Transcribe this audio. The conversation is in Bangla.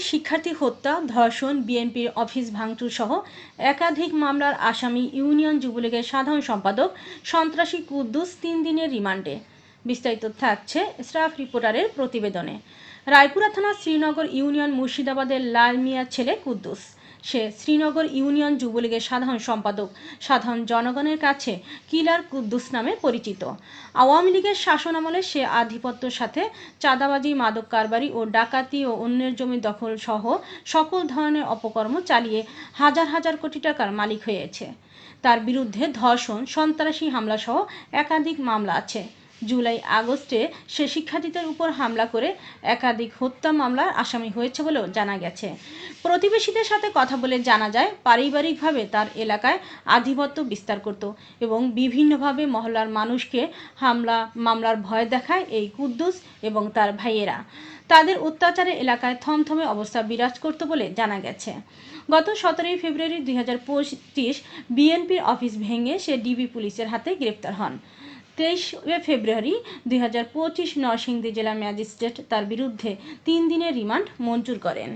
শিক্ষার্থী হত্যা, ধর্ষণ, বিএনপির অফিস ভাঙচুর সহ একাধিক মামলার আসামি ইউনিয়ন যুবলীগের সাধারণ সম্পাদক সন্ত্রাসী কুদ্দুস তিন দিনের রিমান্ডে। বিস্তারিত থাকছে স্টাফ রিপোর্টারের প্রতিবেদনে। রায়পুরা থানা শ্রীনগর ইউনিয়ন মুর্শিদাবাদের লাল মিয়ার ছেলে কুদ্দুস। সে শ্রীনগর ইউনিয়ন যুবলীগের সাধারণ সম্পাদক। সাধারণ জনগণের কাছে কিলার কুদ্দুস নামে পরিচিত। আওয়ামী লীগের শাসন আমলে সে আধিপত্যের সাথে চাঁদাবাজি, মাদক কারবারি ও ডাকাতি ও অন্যের জমি দখল সহ সকল ধরনের অপকর্ম চালিয়ে হাজার হাজার কোটি টাকার মালিক হয়েছে। তার বিরুদ্ধে ধর্ষণ, সন্ত্রাসী হামলা সহ একাধিক মামলা আছে। জুলাই আগস্টে সে শিক্ষার্থীদের উপর হামলা করে একাধিক হত্যা মামলার আসামি হয়েছে বলেও জানা গেছে। প্রতিবেশীদের সাথে কথা বলে জানা যায়, পারিবারিকভাবে তার এলাকায় আধিপত্য বিস্তার করত এবং বিভিন্নভাবে মহল্লার মানুষকে হামলা, মামলার ভয় দেখায় এই কুদ্দুস এবং তার ভাইয়েরা। তাদের অত্যাচারে এলাকায় থমথমে অবস্থা বিরাজ করত বলে জানা গেছে। গত সতেরোই ফেব্রুয়ারি দুই হাজার পঁচিশ বিএনপির অফিস ভেঙে সে ডিবি পুলিশের হাতে গ্রেপ্তার হন। তেইশে ফেব্রুয়ারি দুই হাজার পঁচিশ নরসিংদী জেলা ম্যাজিস্ট্রেট তার বিরুদ্ধে তিন দিনের রিমান্ড মঞ্জুর করেন।